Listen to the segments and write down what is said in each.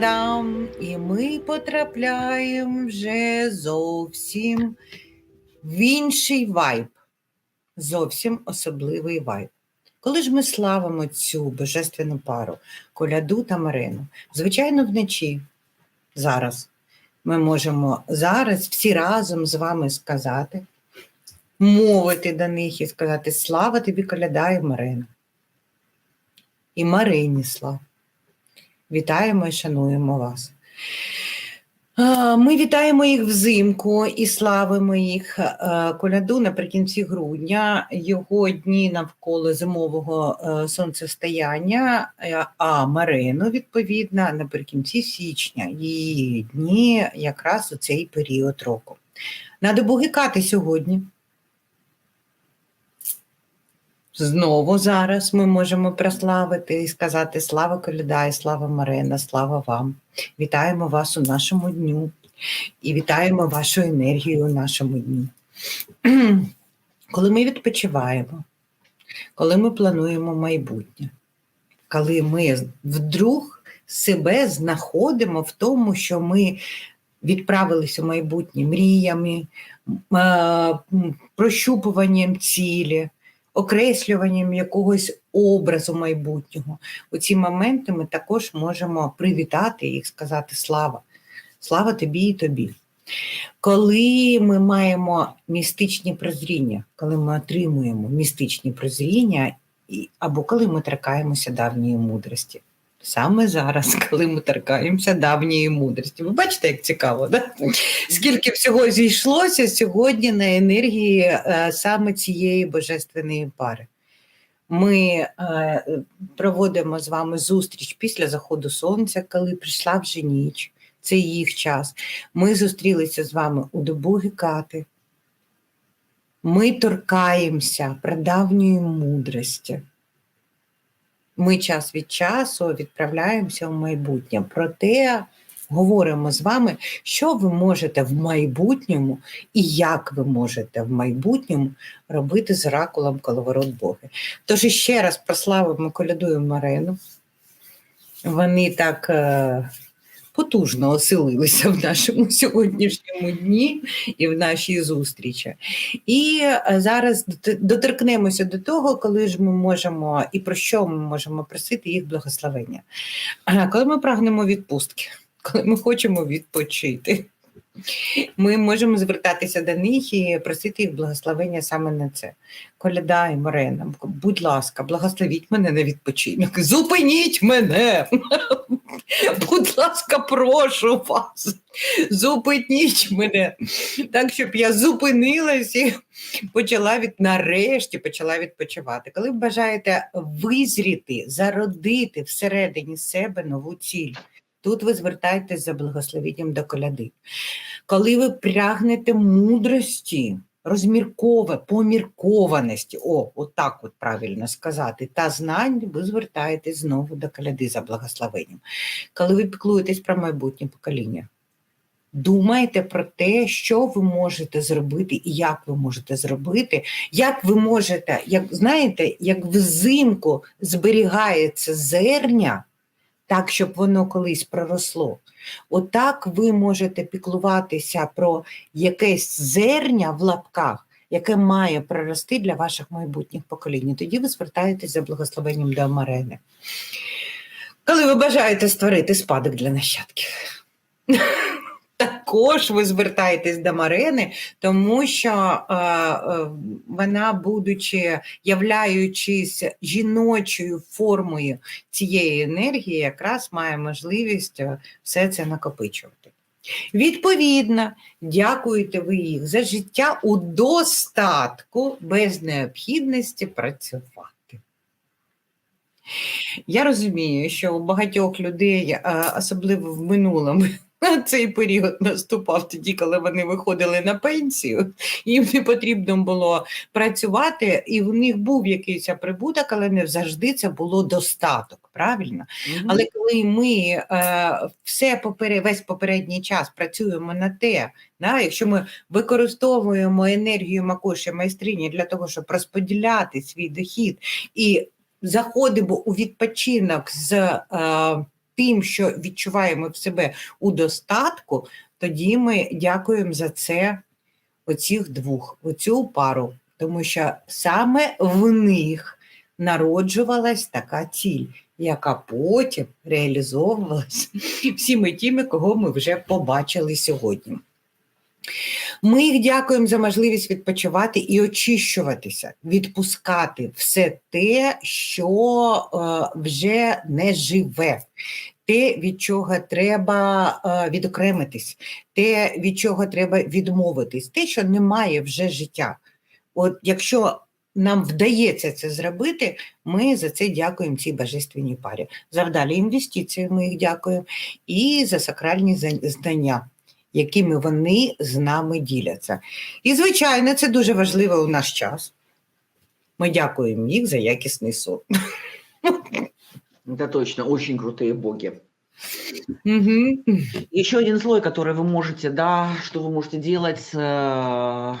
Та-дам! І ми потрапляємо вже зовсім в інший вайб. Зовсім особливий вайб. Коли ж ми славимо цю божественну пару, коляду та Марину, звичайно, вночі, зараз, ми можемо зараз всі разом з вами сказати, мовити до них і сказати Слава тобі, коляда і Марина. І Марині слава. Вітаємо і шануємо вас. Ми вітаємо їх взимку і славимо їх коляду наприкінці грудня, його дні навколо зимового е, сонцестояння, е, а Марину, відповідно, наприкінці січня, її дні якраз у цей період року. Надо бугикати сьогодні. Знову зараз ми можемо прославити і сказати слава Коляда і слава Марина, слава вам. Вітаємо вас у нашому дню і вітаємо вашу енергію у нашому дні. Коли ми відпочиваємо, коли ми плануємо майбутнє, коли ми вдруг себе знаходимо в тому, що ми відправилися у майбутнє мріями, прощупуванням цілі окреслюванням якогось образу майбутнього. У ці моменти ми також можемо привітати їх, сказати слава, слава тобі і тобі. Коли ми маємо містичні прозріння, коли ми отримуємо містичні прозріння, або коли ми тракаємося давньої мудрості. Саме зараз, коли ми торкаємося давньої мудрості. Ви бачите, як цікаво, да? скільки всього зійшлося сьогодні на енергії е, саме цієї божественної пари. Ми е, проводимо з вами зустріч після заходу сонця, коли прийшла вже ніч, це їх час. Ми зустрілися з вами у добу Гекати. Ми торкаємося прадавньої мудрості ми час від часу відправляємося в майбутнє. Проте говоримо з вами, що ви можете в майбутньому і як ви можете в майбутньому робити з ракулом коловорот Боги. Тож ще раз прославимо колядуємо Марину. Вони так. Е, потужно оселилися в нашому сьогоднішньому дні і в нашій зустрічі. І е, зараз доторкнемося до того, коли ж ми можемо і про що ми можемо просити їх благословення. Коли ми прагнемо відпустки, коли ми хочемо відпочити. Ми можемо звертатися до них і просити їх благословення саме на це. Коляда і Марина, будь ласка, благословіть мене на відпочинок. Зупиніть мене. Будь ласка, прошу вас. Зупиніть мене. Так, щоб я зупинилась і почала від нарешті почала відпочивати. Коли бажаєте визріти, зародити всередині себе нову ціль. Тут ви звертаєтесь за благословенням до коляди. Коли ви прагнете мудрості, розміркове, поміркованості, о, отак от правильно сказати, та знань, ви звертаєтесь знову до коляди за благословенням. Коли ви піклуєтесь про майбутнє покоління, думайте про те, що ви можете зробити і як ви можете зробити, як ви можете, як знаєте, як взимку зберігається зерня так, щоб воно колись проросло. Отак ви можете піклуватися про якесь зерня в лапках, яке має прорости для ваших майбутніх поколінь. Тоді ви звертаєтесь за благословенням до Амарени. Коли ви бажаєте створити спадок для нащадків. Також ви звертаєтесь до Марини, тому що е, е, вона, будучи являючись жіночою формою цієї енергії, якраз має можливість е, все це накопичувати. Відповідно, дякуєте ви їх за життя у достатку без необхідності працювати. Я розумію, що у багатьох людей, е, особливо в минулому, Цей період наступав тоді, коли вони виходили на пенсію, їм не потрібно було працювати, і в них був якийсь прибуток, але не завжди це було достаток. Правильно? Угу. Але коли ми е, все поперед, весь попередній час працюємо на те, да, якщо ми використовуємо енергію Макоші майстрині для того, щоб розподіляти свій дохід і заходимо у відпочинок з. Е, тим, що відчуваємо в себе у достатку, тоді ми дякуємо за це оцих двох, оцю пару, тому що саме в них народжувалась така ціль, яка потім реалізовувалась всіми тими, кого ми вже побачили сьогодні. Ми їх дякуємо за можливість відпочивати і очищуватися, відпускати все те, що е, вже не живе, те, від чого треба е, відокремитись, те, від чого треба відмовитись, те, що немає вже життя. От якщо нам вдається це зробити, ми за це дякуємо цій божественній парі. За вдалі інвестиції ми їх дякуємо і за сакральні знання, якими вони з нами діляться. І, звичайно, це дуже важливо у наш час. Ми дякуємо їх за якісний сон. Это точно, очень крутые боги. Угу. Еще один слой, который вы можете, да, что вы можете делать с э,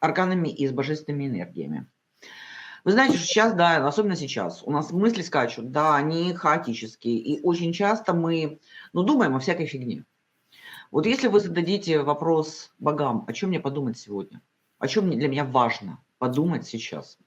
арканами и с божественными энергиями. Вы знаете, что сейчас, да, особенно сейчас, у нас мысли скачут, да, они хаотические, и очень часто мы, ну, думаем о всякой фигне. Вот если вы зададите вопрос богам, о чем мне подумать сегодня, о чем мне- для меня важно подумать сейчас,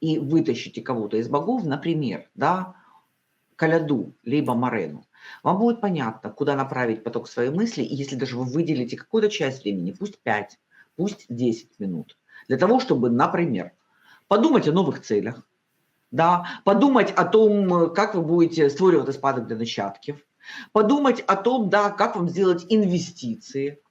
и вытащите кого-то из богов, например, да, Каляду, либо Марену, вам будет понятно, куда направить поток своей мысли, и если даже вы выделите какую-то часть времени, пусть 5, пусть 10 минут, для того, чтобы, например, подумать о новых целях, да, подумать о том, как вы будете створювати спадок для нащадків, подумать о том, да, как вам сделать инвестиции,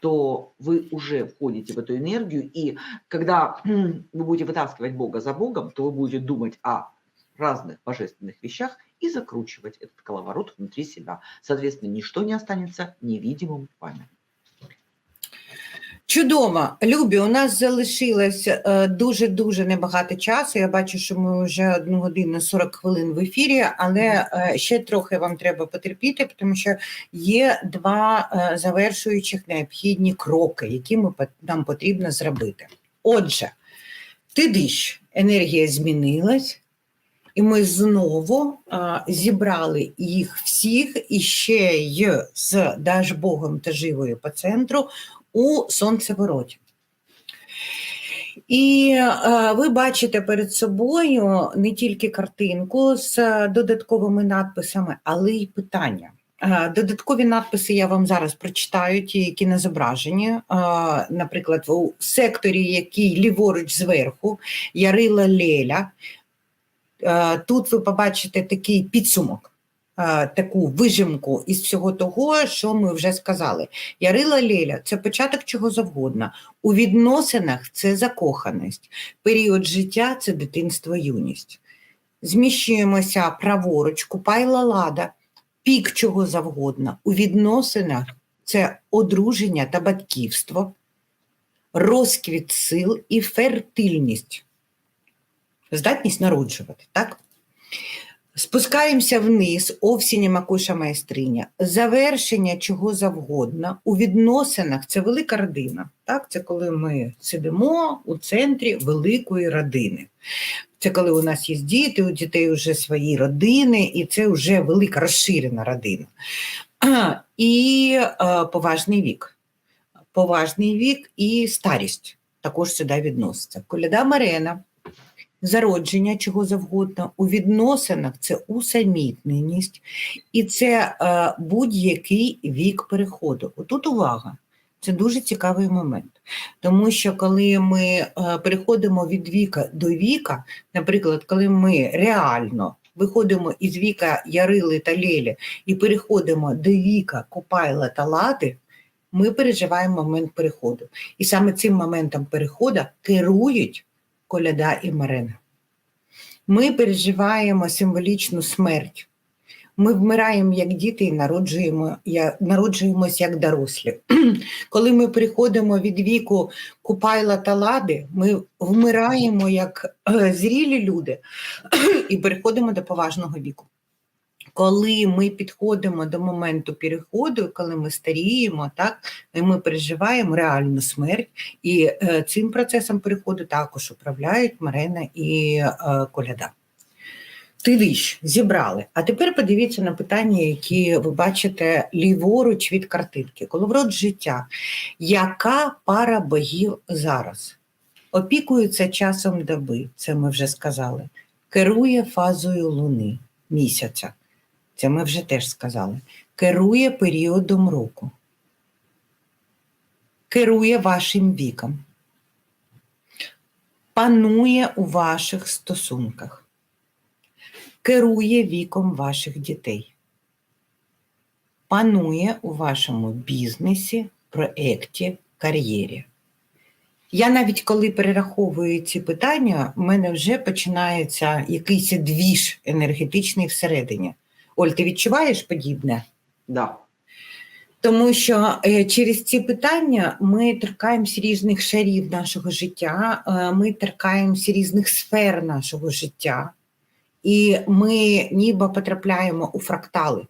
то вы уже входите в эту энергию, и когда м, вы будете вытаскивать Бога за Богом, то вы будете думать о разных божественных вещах и закручивать этот коловорот внутри себя. Соответственно, ничто не останется невидимым вами. Чудово, Любі, у нас залишилось е, дуже-дуже небагато часу. Я бачу, що ми вже одну годину 40 хвилин в ефірі, але е, ще трохи вам треба потерпіти, тому що є два е, завершуючих необхідні кроки, які ми, нам потрібно зробити. Отже, ти диш, енергія змінилась, і ми знову е, зібрали їх всіх і ще й з Дажбогом та живою по центру у сонцевороті. І е, ви бачите перед собою не тільки картинку з е, додатковими надписами, але й питання. Е, Додаткові надписи я вам зараз прочитаю, ті, які на зображенні. Е, Наприклад, у секторі, який ліворуч зверху, Ярила Леля. Тут ви побачите такий підсумок, таку вижимку із всього того, що ми вже сказали. Ярила Леля це початок чого завгодно. У відносинах це закоханість. Період життя це дитинство, юність. Зміщуємося праворуч, купайла лада, пік чого завгодно. У відносинах це одруження та батьківство, розквіт сил і фертильність. Здатність народжувати, так? Спускаємося вниз, овсіння макуша майстриня, завершення чого завгодно. У відносинах це велика родина. Так? Це коли ми сидимо у центрі великої родини. Це коли у нас є діти, у дітей вже свої родини, і це вже велика розширена родина. І е, поважний вік. Поважний вік і старість також сюди відноситься. Коляда Марена зародження чого завгодно, у відносинах це усамітненість і це е, будь-який вік переходу. Отут увага. Це дуже цікавий момент, тому що коли ми е, переходимо від віка до віка, наприклад, коли ми реально виходимо із віка Ярили та Лелі і переходимо до віка Купайла та Лади, ми переживаємо момент переходу. І саме цим моментом переходу керують коляда і Марина. Ми переживаємо символічну смерть. Ми вмираємо як діти і народжуємо, я, народжуємось як дорослі. Коли ми приходимо від віку Купайла та Лади, ми вмираємо як е, зрілі люди і переходимо до поважного віку. Коли ми підходимо до моменту переходу, коли ми старіємо, так і ми переживаємо реальну смерть, і е, цим процесом переходу також управляють Марена і е, Коляда. Тиліч зібрали. А тепер подивіться на питання, які ви бачите ліворуч від картинки. Коловорот життя. Яка пара богів зараз? Опікується часом доби, це ми вже сказали. Керує фазою луни місяця. Це ми вже теж сказали. Керує періодом року. Керує вашим віком. Панує у ваших стосунках керує віком ваших дітей, панує у вашому бізнесі, проєкті, кар'єрі. Я навіть коли перераховую ці питання, в мене вже починається якийсь двіж енергетичний всередині. Оль, ти відчуваєш подібне? Да. Тому що е, через ці питання ми торкаємося різних шарів нашого життя, е, ми торкаємося різних сфер нашого життя, і ми ніби потрапляємо у фрактали.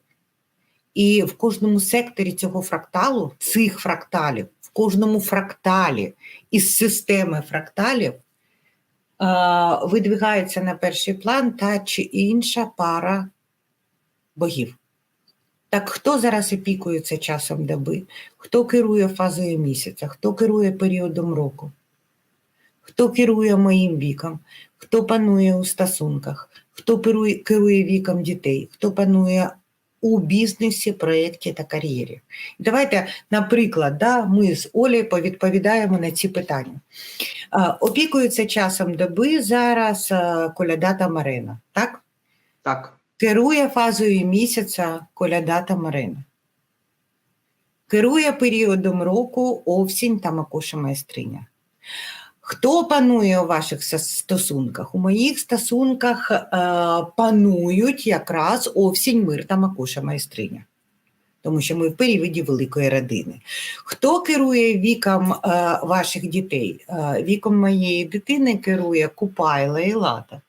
І в кожному секторі цього фракталу, цих фракталів, в кожному фракталі із системи фракталів е, видвигається на перший план та чи інша пара богів. Так хто зараз опікується часом доби? Хто керує фазою місяця? Хто керує періодом року? Хто керує моїм віком? Хто панує у стосунках? Хто керує, віком дітей? Хто панує у бізнесі, проєкті та кар'єрі? Давайте, наприклад, да, ми з Олею повідповідаємо на ці питання. Опікується часом доби зараз коляда та Марина, так? Так. Керує фазою місяця коляда та Марина. Керує періодом року овсінь та макуша майстриня. Хто панує у ваших стосунках? У моїх стосунках е, панують якраз овсінь, мир та макуша майстриня. Тому що ми в періоді великої родини. Хто керує віком е, ваших дітей? Е, віком моєї дитини керує Купайла і Лата.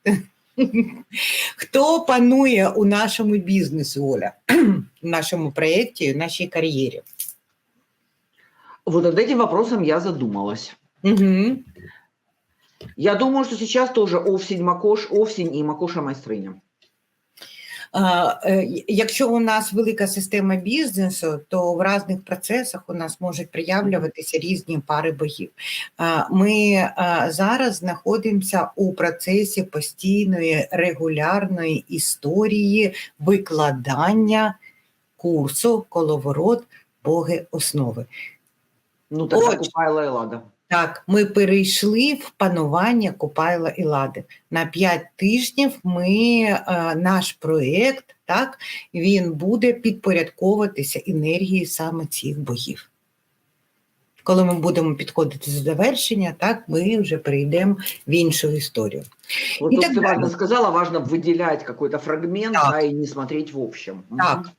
Хто панує у нашому бізнесі, Оля, в нашому проєкті, в нашій кар'єрі? Вот над этим вопросом я задумалась. Угу. Я думаю, что сейчас тоже овсень Макош, овсень и Макоша майстриня. Е, Якщо у нас велика система бізнесу, то в різних процесах у нас можуть проявлюватися різні пари богів. Ми зараз знаходимося у процесі постійної регулярної історії викладання курсу коловорот Боги основи. Ну, тогда Очень. Купайла и Лада. Так, ми перейшли в панування Купайла і Лади. На 5 тижнів ми, е, наш проєкт, так, він буде підпорядковуватися енергії саме цих богів. Коли ми будемо підходити до завершення, так, ми вже перейдемо в іншу історію. Вот И то, так ты важно сказала, важно выделять какой-то фрагмент, Так. да, и не смотреть в общем. Так.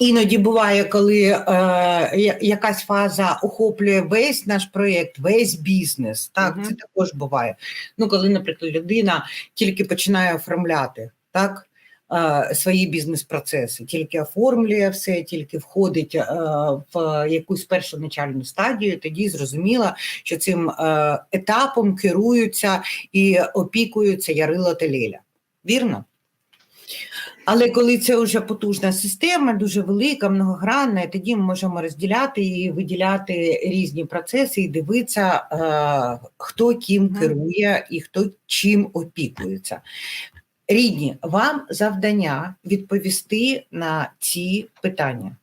Іноді буває, коли е, якась фаза охоплює весь наш проєкт, весь бізнес. Так, Мгм. це також буває. Ну, коли, наприклад, людина тільки починає оформляти так, е, свої бізнес-процеси, тільки оформлює все, тільки входить е, в якусь першу начальну стадію, тоді зрозуміло, що цим е, етапом керуються і опікуються Ярило та Леля. Вірно? Але коли це вже потужна система, дуже велика, многогранна, тоді ми можемо розділяти і виділяти різні процеси і дивитися, е, хто ким керує і хто чим опікується. Рідні, вам завдання відповісти на ці питання.